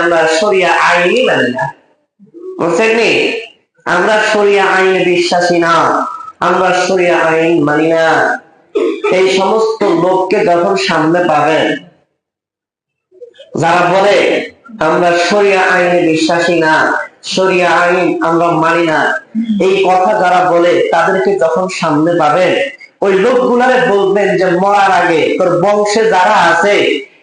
আমরা সরিয়া মানি না। বুঝছেন? আমরা সরিয়া বিশ্বাসী না। আমরা সরিয়া আইন মানি না। এই সমস্ত লোককে যখন সামনে পাবেন, যারা বলে আমরা সরিয়া আইনে বিশ্বাসী না সরিয়া আইন আমরা মানি না, এই কথা যারা বলে তাদেরকে যখন সামনে পাবেন ওই লোকগুলারে বলবেন যে মরার আগে তোর বংশে যারা আছে,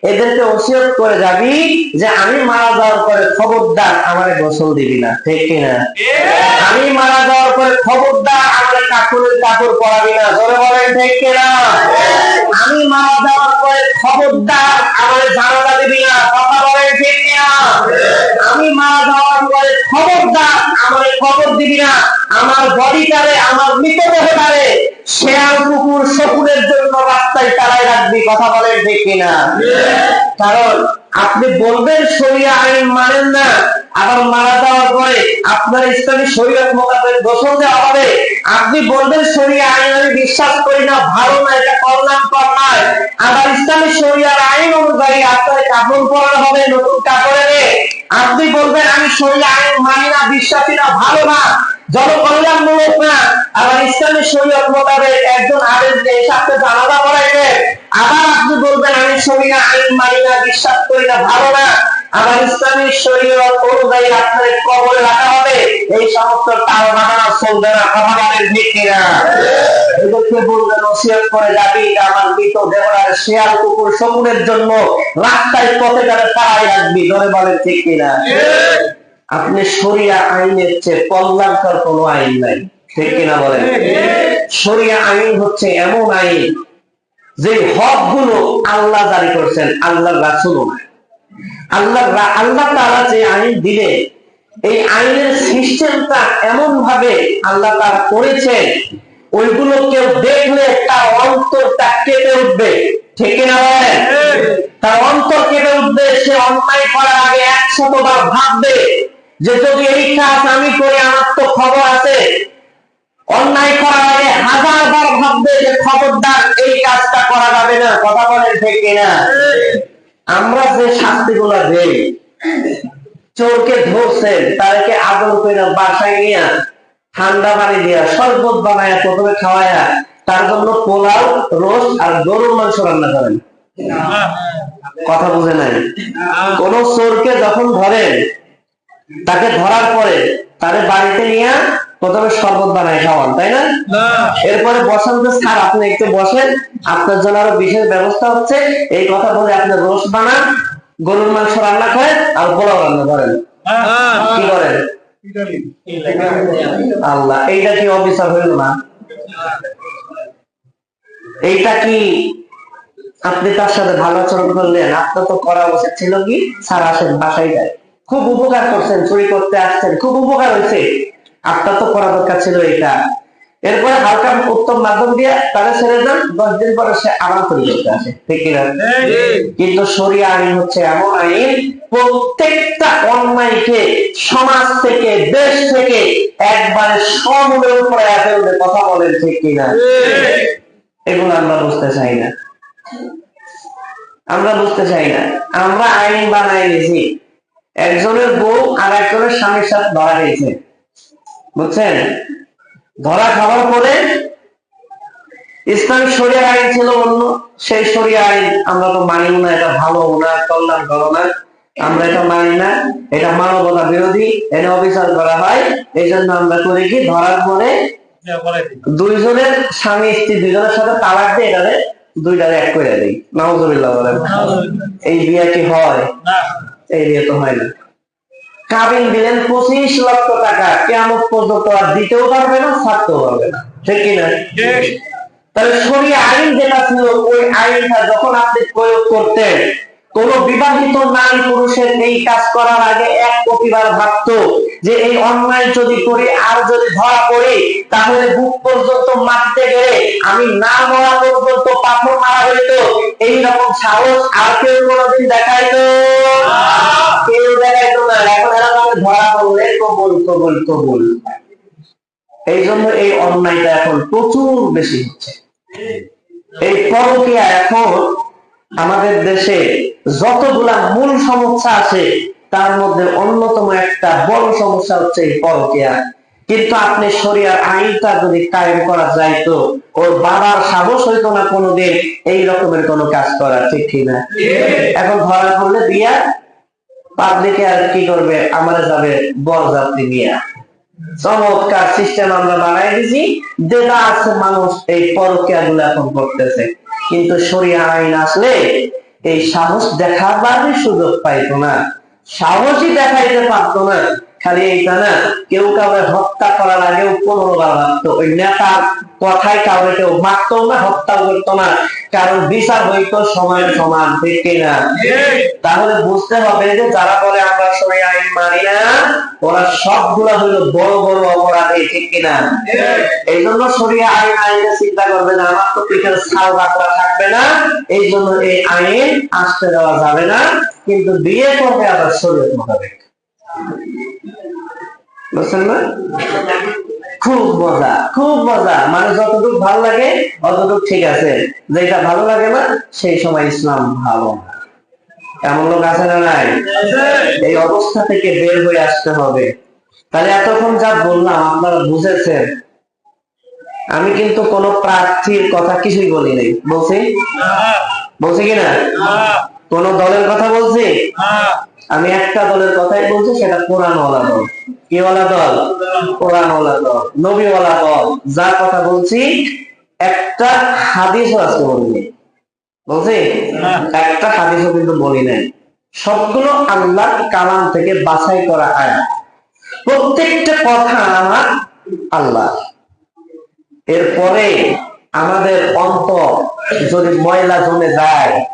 এদেরকে ওসিয়ত করে যাবি যে আমি মারা যাওয়ার পরে খবরদার আমারে গোসল দিবি না, ঠিক কিনা? আমি মারা যাওয়ার পরে খবরদার আমাদের কাকুরের কাপড় পরাবি না, জোরে বলেন ঠিক কিনা? আমি মারা যাওয়ার পরে খবরদার আমার জানালা দিবি না, কথা বলেন ঠিক কিনা? খবর দিবি না, আমার বডিটারে আমার মৃতদেহটারে শেয়াল কুকুর শকুরের জন্য রাস্তায় তারাই রাখবি, কথা বলেন ঠিক কিনা? কারণ আপনি বলবেন শরিয়া আইন মানেন না, আবার মারা যাওয়ার পরে আপনার ইসলামী শরীয়ত মোতাবেক গোসল দেওয়া হবে। আপনি বলবেন শরিয়া আইন, আমি বিশ্বাস করি না, ভালো না, এটা কল্যাণ কর নয়। আবার ইসলামী শরিয়ার আইন অনুযায়ী আপনার কাপড় পরানো হবে, নতুন কাপড়ে আপনি বলবেন, আমি শরিয়া আইন মানি না বিশ্বাসী না, ভালো না, জনকল্যাণমূলক না। আবার ইসলামী শরীয়ত মোতাবেক একজন আদেশ দিয়ে সাথে জানাজা পড়াইবে আবার আপনি বলবেন, আমি শরীর আইন মানি না বিশ্বাস করি না, ভালো না। আবার ইসলামী শরীয়ত অনুযায়ী আপনার কবরে রাখা হবে। এই সমস্ত এদেরকে বলবেন ওসিয়ত করে যাবি আমার মৃত দেহরার শেয়াল কুকুর জন্য রাস্তায় পথে রাখবি ধরে বলেন, ঠিক কিনা? আপনি শরিয়া আইনের চেয়ে কল্যাণকর কোনো আইন নাই। ঠিক কিনা বলেন? শরিয়া আইন হচ্ছে এমন আইন যে হকগুলো আল্লাহ জারি করছেন আল্লাহ রাসুল আল্লাহ আল্লাহ তারা যে আইন দিলে এই আইনের সিস্টেমটা এমন ভাবে আল্লাহ তারা করেছেন, ওইগুলো কেউ দেখলে তার অন্তরটা কেঁপে উঠবে। ঠিক বলেন? তার অন্তর কেঁপে উঠবে, সে অন্যায় করার আগে একশত বার ভাববে যে যদি এই কাজ আমি করে, আমার তো খবর আছে। অন্যায় করার আগে হাজার বার ভাববে যে খবরদার এই কাজটা করা যাবে না। কথা বলেন ঠিক না আমরা যে শাস্তিগুলো দেই চোরকে ধরছেন তাদেরকে আদর করে বাসায় নিয়ে ঠান্ডা পানি দিয়া শরবত বানায়া প্রথমে খাওয়ায়া তার জন্য পোলাও রোস্ট আর গরুর মাংস রান্না করেন। কথা বুঝে নাই? কোন চোরকে যখন ধরেন তাকে ধরার পরে তাদের বাড়িতে নিয়ে প্রথমে শরবত বানায় খাওয়ান তাই না। এরপরে বসান যে স্যার আপনি একটু বসেন আপনার জন্য আরও বিশেষ ব্যবস্থা হচ্ছে এই কথা বলে আপনি রোস্ট বানান গরুর মাংস রান্না করেন আর পোলাও রান্না করেন। কি করেন? আল্লাহ এইটা কি অফিসার হইল না? এইটা কি আপনি তার সাথে ভালো আচরণ করলেন? আপনার তো করা উচিত ছিল কি? স্যার আসেন বাসায় যায়। খুব উপকার করছেন চুরি করতে আসছেন খুব উপকার হয়েছে। আপনার তো করা দরকার ছিল এটা এরপরে হালকা উত্তম মাধ্যম দিয়ে তারা ছেড়ে দেন দশ দিন পরে সে আবার চুরি করতে আসে। ঠিক কিনা? কিন্তু সরিয়া আইন হচ্ছে এমন আইন প্রত্যেকটা অন্যায়কে সমাজ থেকে দেশ থেকে একবারে সমূলের উপরে ফেলবে কথা বলেন ঠিক কিনা? এগুলো আমরা বুঝতে চাই না। আমরা বুঝতে চাই না। আমরা আইন বানাই নিয়েছি। একজনের বউ আর একজনের স্বামীর সাথে ধরা হয়েছে বুঝছেন? ধরা খাওয়ার পরে ইসলাম শরিয়া আইন ছিল অন্য। সেই শরিয়া আইন আমরা তো মানি না এটা ভালো না কল্যাণ করো না। আমরা এটা মানি না এটা মানবতা বিরোধী এটা অবিচার করা হয়। এই জন্য আমরা করি কি ধরার পরে দুইজনের স্বামী স্ত্রী দুইজনের সাথে তালাক দিয়ে এটারে দুইটারে এক করে দিই। নাউজুবিল্লাহ বলেন। এই বিয়ে কি হয় এই বিয়ে তো হয় না। কাবিন দিলেন পঁচিশ লক্ষ টাকা। কেমন পর্যন্ত আর দিতেও পারবে না ছাড়তেও পারবে না। ঠিক কিনা? তাহলে শরীয় আইন যেটা ছিল ওই আইনটা যখন আপনি প্রয়োগ করতেন কোন বিবাহিত নারী পুরুষের এই কাজ করার আগে এক প্রতিবার ভাবতো যে এই অন্যায় যদি করি আর যদি ধরা পড়ি তাহলে বুক পর্যন্ত মারতে গেলে আমি না মরা পর্যন্ত পাথর মারা হইতো। এইরকম সাহস আর কেউ কোনোদিন দেখাইতো কেউ কবল কবল। এই জন্য এই অন্যায়টা এখন প্রচুর বেশি হচ্ছে। এই পরকীয়া এখন আমাদের দেশে যতগুলা মূল সমস্যা আছে, তার মধ্যে অন্যতম একটা বড় সমস্যা হচ্ছে এই পরকিয়া কিন্তু আপনি শরিয়ার আইনটা যদি কায়েম করা যাইতো ওর বাবার সাহস হইতো না কোনোদিন এই রকমের কোনো কাজ করা, ঠিক কিনা? এখন ধরা পড়লে বিয়া পাবলিকে আর কি করবে? আমরা যাবে বরযাত্রী নিয়ে। চমৎকার সিস্টেম আমরা বানাই দিছি। আছে মানুষ এই পরকিয়া গুলো এখন করতেছে। কিন্তু সরিয়া আইন আসলে এই সাহস দেখাবার সুযোগ পাইতো না। সাহসই দেখাইতে পারতো না। খালি এইটা না, কেউ কাউকে হত্যা করার আগেও পনেরো বার ভাবতো ওই নেতার কথায় কাউকে কেউ মারতো না হত্যা করতো না। কারণ বিচার হইতো সময়ের সমান, ঠিক না? তাহলে বুঝতে হবে যে যারা বলে আমরা সবাই আইন মানি না, ওরা সবগুলা হলো বড় বড় অপরাধী, ঠিক কিনা এই জন্য সরিয়া আইন আইনে চিন্তা করবে না, আমার তো পিঠের ছাল বাকলা থাকবে না এই জন্য এই আইন আসতে দেওয়া যাবে না, কিন্তু বিয়ে করবে আবার শরীয়ত মোতাবেক। বুঝছেন না? খুব মজা খুব মজা। মানে যতটুকু ভালো লাগে অতটুকু ঠিক আছে। যেটা ভালো লাগে না সেই সময় ইসলাম ভালো এমন লোক আছে না নাই? এই অবস্থা থেকে বের হয়ে আসতে হবে। তাহলে এতক্ষণ যা বললাম আপনারা বুঝেছেন। আমি কিন্তু কোন প্রার্থীর কথা কিছুই বলি নাই। বলছি? বলছি কিনা কোন দলের কথা বলছি? আমি একটা দলের কথাই বলছি, সেটা কোরআনওয়ালা দল। কিওয়ালা দল? কোরআনওয়ালা দল। নবীওয়ালা দল। যার কথা বলছি, একটা হাদিসও আজকে বলিনি। বলছি? একটা হাদিসও কিন্তু বলি নাই সবগুলো আল্লাহ কালাম থেকে বাছাই করা আয়াত। প্রত্যেকটা কথা আমার আল্লাহ এরপরে আমাদের অন্তর যদি ময়লা জমে যায়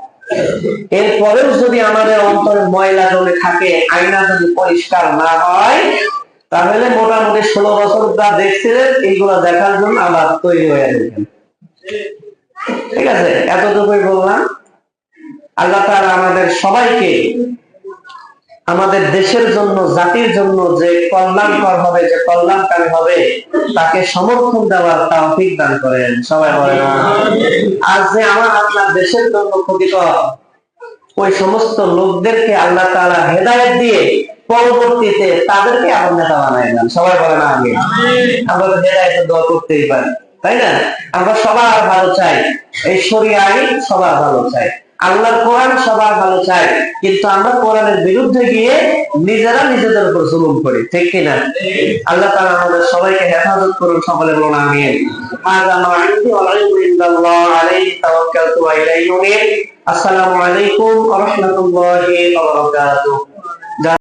এরপরেও যদি আমাদের অন্তরে ময়লা জমে থাকে, আয়না যদি পরিষ্কার না হয়, তাহলে মোটামুটি ষোলো বছর যা দেখছিলেন, এইগুলো দেখার জন্য আবার তৈরি হয়ে যাবেন ঠিক আছে? এতটুকুই বললাম। আল্লাহ তারা আমাদের সবাইকে আমাদের দেশের জন্য, জাতির জন্য যে কল্যাণকর হবে, যে কল্যাণকারী হবে, তাকে সমর্থন দেওয়ার তৌফিক দান করেন। সবাই বলেন। আর যে আমার আপনার দেশের জন্য ক্ষতিকর, ওই সমস্ত লোকদেরকে আল্লাহ তারা হেদায়েত দিয়ে পরবর্তীতে তাদেরকে আবার নেতা বানায় দেন। সবাই বলেন আগে আমরা হেদায়েত দোয়া করতেই পারি, তাই না? আমরা সবার ভালো চাই। এই আইন সবার ভালো চাই। আল্লাহর কোরআন সবার ভালো চাই কিন্তু আমরা কোরআনের বিরুদ্ধে গিয়ে নিজেরা নিজেদের উপর জুলুম করি, ঠিক কিনা? আল্লাহ তারা আমাদের সবাইকে হেফাজত করুন, সকলে বলুন আমি আসসালামু আলাইকুম ওয়া